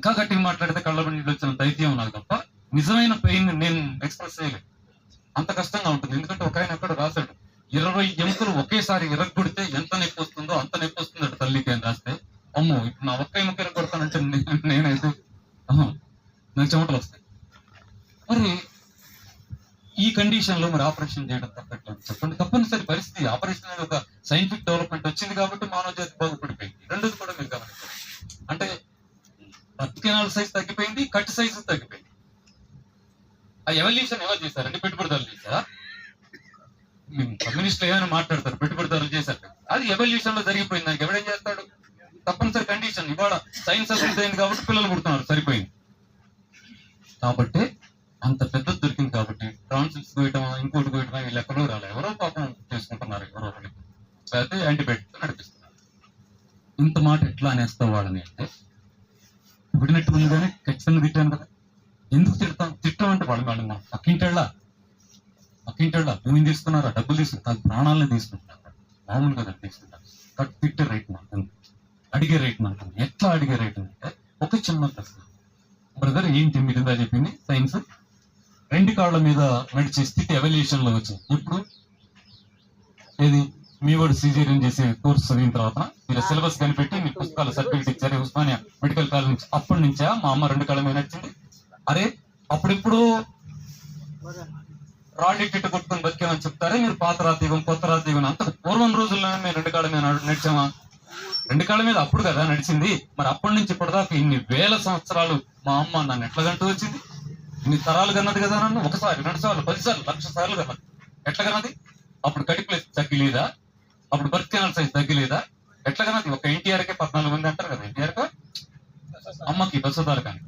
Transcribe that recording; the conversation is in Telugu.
ఇంకా గట్టిగా మాట్లాడితే కళ్ళ నీళ్ళు వచ్చిన దైత్యం నాకు తప్ప నిజమైన పెయిన్ నేను ఎక్స్ప్రెస్ చేయలేదు అంత కష్టంగా ఉంటుంది. ఎందుకంటే ఒక ఆయన ఎక్కడ రాశాడు. ఇరవై ఎముకలు ఒకేసారి ఇరగొడితే ఎంత నొప్పి వస్తుందో అంత నొప్పి వస్తుందట తల్లికి అని రాస్తే అమ్మో ఇప్పుడు నా ఒక్క ఎముక ఇరగొడతానంటే నేనైతే ఆహా, నాకు చెమటలు వస్తాయి. మరి ఈ కండిషన్లో మరి ఆపరేషన్ చేయడం తప్పట్లేదు. చెప్పండి. తప్పనిసరి పరిస్థితి. ఆపరేషన్ అనేది ఒక సైంటిఫిక్ డెవలప్మెంట్ వచ్చింది కాబట్టి మానవ జాతి బాగుపడిపోయింది. రెండోది కూడా మీరు సైజ్ తగ్గిపోయింది కట్ సైజు తగ్గిపోయింది. ఆ ఎవల్యూషన్ ఎవరు చేశారంటే పెట్టుబడిదారులు చేశారా? కమ్యూనిస్టులు ఏమైనా మాట్లాడతారు? పెట్టుబడిదారులు చేశారు అది ఎవల్యూషన్లో జరిగిపోయింది. దానికి ఎవడేం చేస్తాడు? తప్పనిసరి కండిషన్ ఇవాళ సైన్స్ అభివృద్ధి అయింది కాబట్టి పిల్లలు పుడుతున్నారు. సరిపోయింది. కాబట్టి అంత పెద్ద దొరికింది కాబట్టి ట్రాన్సిల్స్ కోయటం ఇంకోటి కోయటం వీళ్ళు ఎక్కడో రాలే. ఎవరో పాపం చేసుకుంటున్నారు ఎవరో ఒకటి లేకపోతే యాంటీబయాటిక్ నడిపిస్తున్నారు. ఇంత మాట ఎట్లా అనేస్తావు వాళ్ళని అంటే విడినట్టు ఉంది కానీ ఖచ్చితంగా తిట్టాను కదా. ఎందుకు తిడతాం తిట్టం అంటే వాళ్ళు మేడం మా పక్కింటేళ్ళ పక్కింటేళ్ళ భూమిని తీసుకున్నారా? డబ్బులు తీసుకుంటారు ప్రాణాలను తీసుకుంటారు మామూలు కదా తీసుకుంటారు. కట్ తిట్టే రేట్ మాత్రం అడిగే రేట్ మాత్రం ఎట్లా అడిగే రేట్ అంటే ఒక చిన్న ప్రశ్న. బ్రదర్ ఏంటి మీరు ఇందా చెప్పింది? సైన్స్. రెండు కాళ్ళ మీద నడిచే స్థితి ఎవల్యూషన్లో వచ్చింది. ఇప్పుడు? ఏది? మీ వాడు సీజేరియన్ చేసే కోర్స్ చదివిన తర్వాత మీరు సిలబస్ కనిపెట్టి మీ పుస్తకాలు సర్టిఫికేట్ ఇచ్చారు. ఉస్మానియా మెడికల్ కాలేజ్ నుంచి అప్పటి నుంచా మా అమ్మ రెండు కాలం నచ్చింది నడిచింది. అరే అప్పుడెప్పుడు రాళ్ళు ఇట్టి బతికేమని చెప్తారే? మీరు పాత రాతీగం కొత్త రాతీగం అంత పూర్వం రోజుల్లోనే మేము రెండు కాళ్ళ మీద నడిచామా? రెండు కాళ్ళ మీద అప్పుడు కదా నడిచింది. మరి అప్పటి నుంచి ఇప్పటిదాకా ఇన్ని వేల సంవత్సరాలు మా అమ్మ నన్ను ఎట్లా గంటూ వచ్చింది? ఇన్ని తరాలు కన్నది కదా నన్ను? ఒకసారి రెండు సార్లు పది సార్లు లక్ష సార్లు కన్నది. ఎట్లా కన్నది? అప్పుడు కటి చక్కి తగ్గిలేదా అప్పుడు బర్త్ కెనాల్ సైజ్ తగ్గిలేదా? ఎట్లా కన్నది ఒక ఎన్టీఆర్ కే పద్నాలుగు మంది అంటారు కదా ఎన్టీఆర్ అమ్మకి బస్సుదారు కానీ